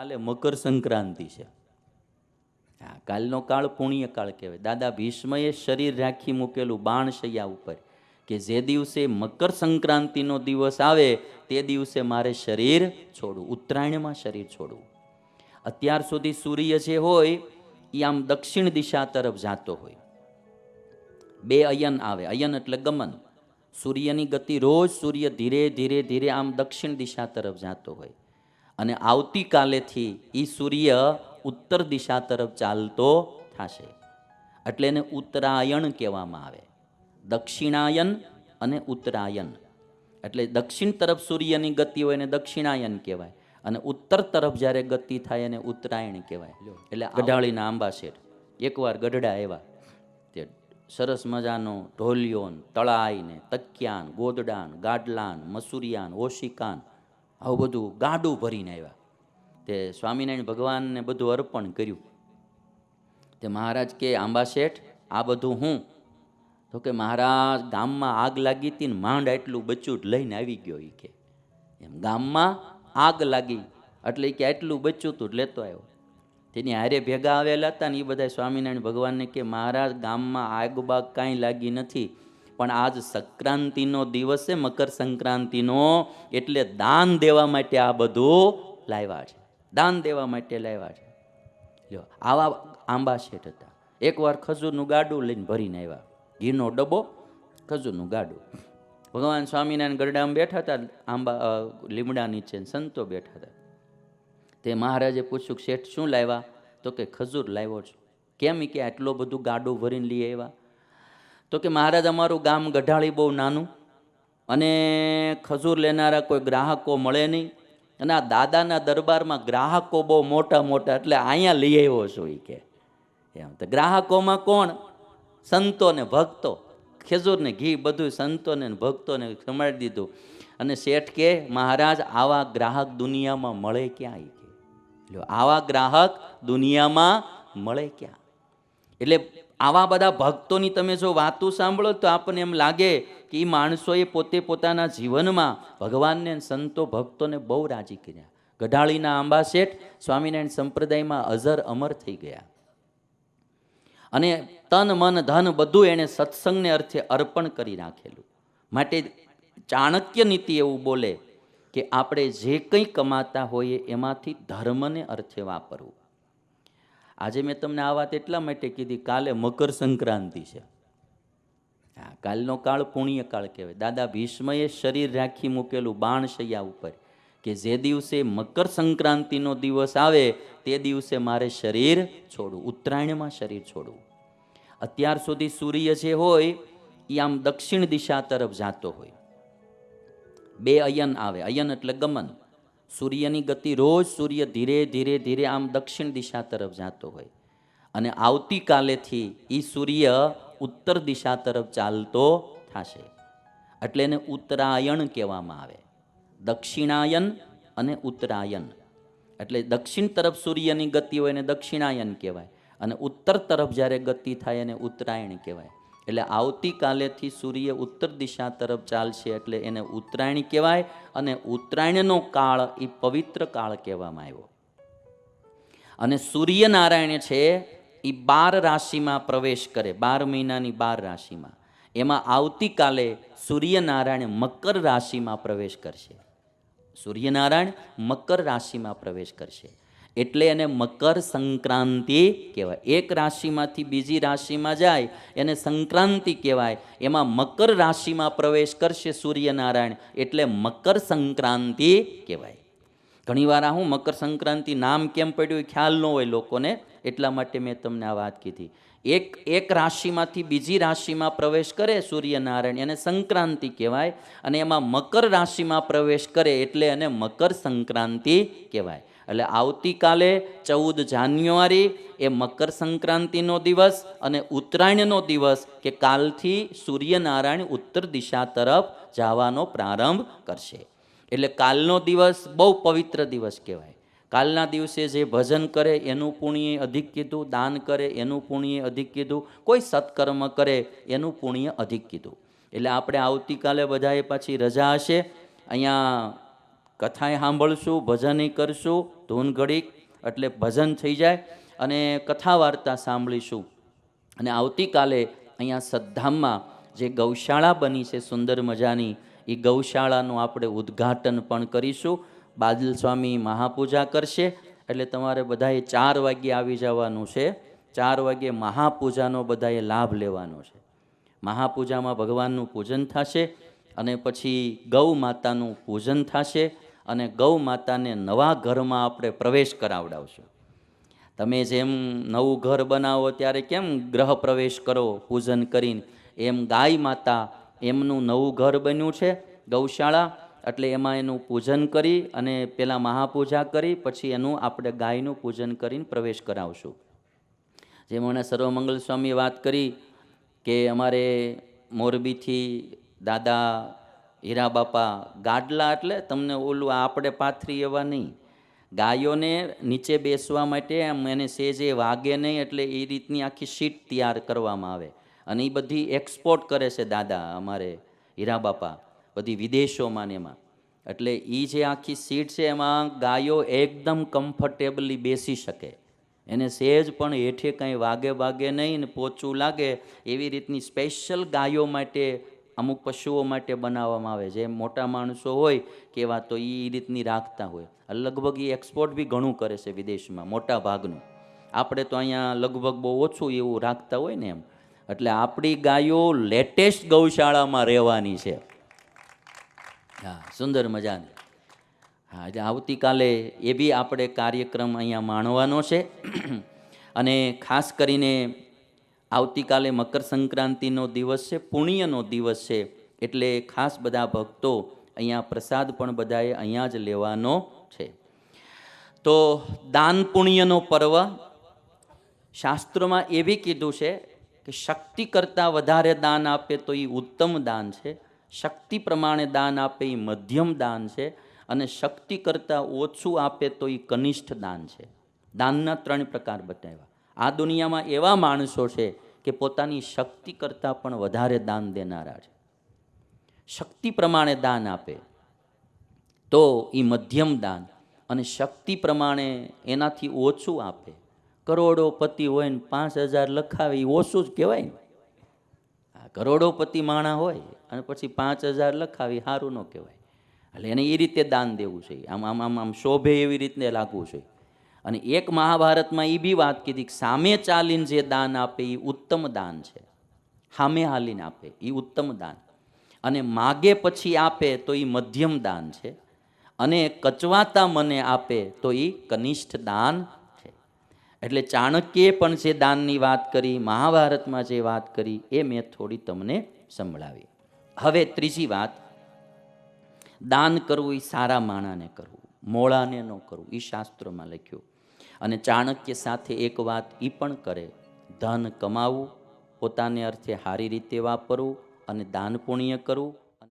કાલે મકર સંક્રાંતિ છે. હા, કાલનો કાળ પુણ્યકાળ કહેવાય. દાદા ભીષ્મએ શરીર રાખી મૂકેલું બાણશૈયા ઉપર કે જે દિવસે મકર સંક્રાંતિનો દિવસ આવે તે દિવસે મારે શરીર છોડવું, ઉત્તરાયણમાં શરીર છોડવું. અત્યાર સુધી સૂર્ય જે હોય એ આમ દક્ષિણ દિશા તરફ જાતો હોય. બે અયન આવે, અયન એટલે ગમન. સૂર્યની ગતિ રોજ સૂર્ય ધીરે ધીરે ધીરે આમ દક્ષિણ દિશા તરફ જાતો હોય. અને આવતીકાલેથી એ સૂર્ય ઉત્તર દિશા તરફ ચાલતો થશે. એટલે એને ઉત્તરાયણ કહેવામાં આવે. દક્ષિણાયન અને ઉત્તરાયણ એટલે દક્ષિણ તરફ સૂર્યની ગતિ હોય એને દક્ષિણાયન કહેવાય અને ઉત્તર તરફ જ્યારે ગતિ થાય એને ઉત્તરાયણ કહેવાય. એટલે ગઢાળીના આંબા શેઠ. એકવાર ગઢડા એવા તે સરસ મજાનો ઢોલિયોન તળાઈને તકિયાન ગોદડાન ગાડલાન મસુરિયાન ઓશિકાન આવું બધું ગાડું ભરીને આવ્યા. તે સ્વામિનારાયણ ભગવાનને બધું અર્પણ કર્યું. તે મહારાજ કે, આંબા શેઠ, આ બધું હું. તો કે, મહારાજ, ગામમાં આગ લાગી હતી ને માંડ એટલું બચ્ચું લઈને આવી ગયો એ કે. એમ, ગામમાં આગ લાગી. એટલે કે, આટલું બચ્ચું તું લેતો આવ્યો. તેની હારે ભેગા આવેલા હતા ને એ બધા સ્વામિનારાયણ ભગવાનને કે, મહારાજ, ગામમાં આગ બાગ કાંઈ લાગી નથી. પણ આજ સંક્રાંતિનો દિવસ છે, મકર સંક્રાંતિનો. એટલે દાન દેવા માટે આ બધું લાવ્યા છે. દાન દેવા માટે લાવ્યા છે. લ્યો, આવા આંબા શેઠ હતા. એકવાર ખજૂરનું ગાડું લઈને ભરીને આવ્યા. ઘીનો ડબ્બો, ખજૂરનું ગાડું. ભગવાન સ્વામિનારાયણ ગરડામાં બેઠા હતા, આંબા લીમડા નીચે સંતો બેઠા હતા. તે મહારાજે પૂછ્યું, શેઠ, શું લાવ્યા? તો કે, ખજૂર લાવ્યો છું. કેમ કે આટલો બધું ગાડું ભરીને લઈ આવ્યા? તો કે મહારાજ, અમારું ગામ ગઢાળી બહુ નાનું અને ખજૂર લેનારા કોઈ ગ્રાહકો મળે નહીં અને આ દાદાના દરબારમાં ગ્રાહકો બહુ મોટા મોટા, એટલે અહીંયા લઈ આવ્યો છું એ કે. એમ, તો ગ્રાહકોમાં કોણ? સંતો ને ભક્તો. ખેજૂરને ઘી બધું સંતોને ભક્તોને સંભાળી દીધું. અને શેઠ કે, મહારાજ, આવા ગ્રાહક દુનિયામાં મળે ક્યાં એ કે? આવા ગ્રાહક દુનિયામાં મળે ક્યાં? એટલે આવા બધા ભક્તોની તમે જો વાતો સાંભળો તો આપણને એમ લાગે કે એ માણસોએ પોતે પોતાના જીવનમાં ભગવાનને સંતો ભક્તોને બહુ રાજી કર્યા. ગઢાળીના આંબા શેઠ સ્વામિનારાયણ સંપ્રદાયમાં અઝર અમર થઈ ગયા. અને તન, મન, ધન બધું એણે સત્સંગને અર્થે અર્પણ કરી રાખેલું. માટે ચાણક્ય નીતિ એવું બોલે કે આપણે જે કંઈ કમાતા હોઈએ એમાંથી ધર્મને અર્થે વાપરવું. આજે મેં તમને આ વાત એટલા માટે કીધી, કાલે મકર સંક્રાંતિ છે. હા, કાલનો કાળ પુણ્ય કાળ કહેવાય. દાદા ભીષ્મએ શરીર રાખી મૂકેલું બાણ શૈયા ઉપર, કે જે દિવસે મકર સંક્રાંતિનો દિવસ આવે, તે દિવસે મારે શરીર છોડવું, ઉત્તરાયણમાં શરીર છોડવું. અત્યાર સુધી સૂર્ય જે હોય એ આમ દક્ષિણ દિશા તરફ જાતો હોય. બે અયન આવે, અયન એટલે ગમન. સૂર્યની ગતિ રોજ સૂર્ય ધીરે ધીરે ધીરે આમ દક્ષિણ દિશા તરફ જાતો હોય. અને આવતીકાલેથી એ સૂર્ય ઉત્તર દિશા તરફ ચાલતો થશે. એટલે એને ઉત્તરાયણ કહેવામાં આવે. દક્ષિણાયન અને ઉત્તરાયણ એટલે દક્ષિણ તરફ સૂર્યની ગતિ હોય એને દક્ષિણાયન કહેવાય. અને ઉત્તર તરફ જ્યારે ગતિ થાય એને ઉત્તરાયણ કહેવાય. એટલે આવતીકાલેથી સૂર્ય ઉત્તર દિશા તરફ ચાલશે એટલે એને ઉત્તરાયણ કહેવાય અને ઉત્તરાયણનો કાળ એ પવિત્ર કાળ કહેવામાં આવ્યો. અને સૂર્યનારાયણ છે એ બાર રાશિમાં પ્રવેશ કરે, બાર મહિનાની બાર રાશિમાં. એમાં આવતીકાલે સૂર્યનારાયણ મકર રાશિમાં પ્રવેશ કરશે. સૂર્યનારાયણ મકર રાશિમાં પ્રવેશ કરશે. એટલે એને મકર સંક્રાંતિ કહેવાય. એક રાશિમાંથી બીજી રાશિમાં જાય, એને સંક્રાંતિ કહેવાય. એમાં મકર રાશિમાં પ્રવેશ કરશે સૂર્યનારાયણ, એટલે મકર સંક્રાંતિ કહેવાય. ઘણીવાર આ હું મકર સંક્રાંતિ નામ કેમ પડ્યું એ ખ્યાલ ન હોય લોકોને, એટલા માટે મેં તમને આ વાત કીધી. એક એક રાશિમાંથી બીજી રાશિમાં પ્રવેશ કરે સૂર્યનારાયણ, એને સંક્રાંતિ કહેવાય અને એમાં મકર રાશિમાં પ્રવેશ કરે એટલે એને મકર સંક્રાંતિ કહેવાય. એટલે આવતીકાલે ચૌદ જાન્યુઆરી એ મકર સંક્રાંતિનો દિવસ અને ઉત્તરાયણનો દિવસ કે કાલથી સૂર્યનારાયણ ઉત્તર દિશા તરફ જવાનો પ્રારંભ કરશે. એટલે કાલનો દિવસ બહુ પવિત્ર દિવસ કહેવાય. કાલના દિવસે જે ભજન કરે એનું પુણ્ય અધિક કીધું, દાન કરે એનું પુણ્ય અધિક કીધું, કોઈ સત્કર્મ કરે એનું પુણ્ય અધિક કીધું. એટલે આપણે આવતીકાલે બધાએ પાછી રજા હશે. અહીંયા કથાએ સાંભળશું, ભજન કરશું, ધૂન ઘડીક, એટલે ભજન થઈ જાય અને કથા વાર્તા સાંભળીશું. અને આવતીકાલે અહીંયા સદ્ધામમાં જે ગૌશાળા બની છે સુંદર મજાની એ ગૌશાળાનું આપણે ઉદ્ઘાટન પણ કરીશું. બાદલ સ્વામી મહાપૂજા કરશે. એટલે તમારે બધાએ ચાર વાગ્યે આવી જવાનું છે. ચાર વાગ્યે મહાપૂજાનો બધાએ લાભ લેવાનો છે. મહાપૂજામાં ભગવાનનું પૂજન થશે અને પછી ગૌ માતાનું પૂજન થશે અને ગૌ માતાને નવા ઘરમાં આપણે પ્રવેશ કરાવડાવશું. તમે જેમ નવું ઘર બનાવો ત્યારે કેમ ગ્રહ પ્રવેશ કરો પૂજન કરીને? એમ ગાય માતા એમનું નવું ઘર બન્યું છે, ગૌશાળા. એટલે એમાં એનું પૂજન કરી અને પહેલાં મહાપૂજા કરી, પછી એનું આપણે ગાયનું પૂજન કરીને પ્રવેશ કરાવશું. જેમ મને સર્વમંગલ સ્વામી વાત કરી કે અમારે મોરબીથી દાદા હીરા બાપા ગાડલા એટલે તમને ઓલું આપણે પાથરી એવા નહીં. ગાયોને નીચે બેસવા માટે એમ એને સેજે વાગે નહીં એટલે એ રીતની આખી શીટ તૈયાર કરવામાં આવે. અને એ બધી એક્સપોર્ટ કરે છે દાદા અમારે હીરા બાપા, બધી વિદેશોમાં ને એમાં. એટલે એ જે આખી સીટ છે એમાં ગાયો એકદમ કમ્ફર્ટેબલી બેસી શકે. એને સહેજ પણ હેઠે કંઈ વાગે વાગે નહીં ને પોચું લાગે એવી રીતની સ્પેશિયલ ગાયો માટે અમુક પશુઓ માટે બનાવવામાં આવે. જે મોટા માણસો હોય કેવા તો એ રીતની રાખતા હોય. લગભગ એ એક્સપોર્ટ બી ઘણું કરે છે વિદેશમાં, મોટા ભાગનું. આપણે તો અહીંયા લગભગ બહુ ઓછું એવું રાખતા હોય ને એમ. એટલે આપણી ગાયો લેટેસ્ટ ગૌશાળામાં રહેવાની છે. હા, સુંદર મજાની. હા, એટલે આવતીકાલે એ બી આપણે કાર્યક્રમ અહીંયા માણવાનો છે. અને ખાસ કરીને આવતીકાલે મકર સંક્રાંતિનો દિવસ છે, પુણ્યનો દિવસ છે, એટલે ખાસ બધા ભક્તો અહીંયા પ્રસાદ પણ બધાએ અહીંયા જ લેવાનો છે. તો દાન પુણ્યનો પર્વ શાસ્ત્રોમાં એ બી કીધું છે કે શક્તિ કરતાં વધારે દાન આપે તો એ ઉત્તમ દાન છે. શક્તિ પ્રમાણે દાન આપે એ મધ્યમ દાન છે. અને શક્તિ કરતાં ઓછું આપે તો એ કનિષ્ઠ દાન છે. દાનના ત્રણ પ્રકાર બતાવ્યા. આ દુનિયામાં એવા માણસો છે કે પોતાની શક્તિ કરતાં પણ વધારે દાન દેનારા છે. શક્તિ પ્રમાણે દાન આપે તો એ મધ્યમ દાન. અને શક્તિ પ્રમાણે એનાથી ઓછું આપે કરોડોપતિ હોય ને પાંચ હજાર લખાવે એ ઓછું જ કહેવાય ને. આ કરોડોપતિ માણા હોય અને પછી પાંચ હજાર લખાવી સારું ન કહેવાય. એટલે એને એ રીતે દાન દેવું છે. આમ આમ આમ આમ શોભે એવી રીતે લાગવું છે. અને એક મહાભારતમાં એ બી વાત કીધી કે સામે ચાલીને જે દાન આપે એ ઉત્તમ દાન છે. સામે હાલીને આપે એ ઉત્તમ દાન. અને માગે પછી આપે તો એ મધ્યમ દાન છે. અને કચવાતા મને આપે તો એ કનિષ્ઠ દાન એટલે ચાણક્યે પણ જે દાનની વાત કરી, મહાભારતમાં જે વાત કરી, એ મેં થોડી તમને સંભળાવી. હવે ત્રીજી વાત, દાન કરવું એ સારા માણાને કરવું, મોળાને ન કરવું એ શાસ્ત્રોમાં લખ્યું. અને ચાણક્ય સાથે એક વાત એ પણ કરે, ધન કમાવું, પોતાને અર્થે સારી રીતે વાપરવું અને દાન પુણ્ય કરવું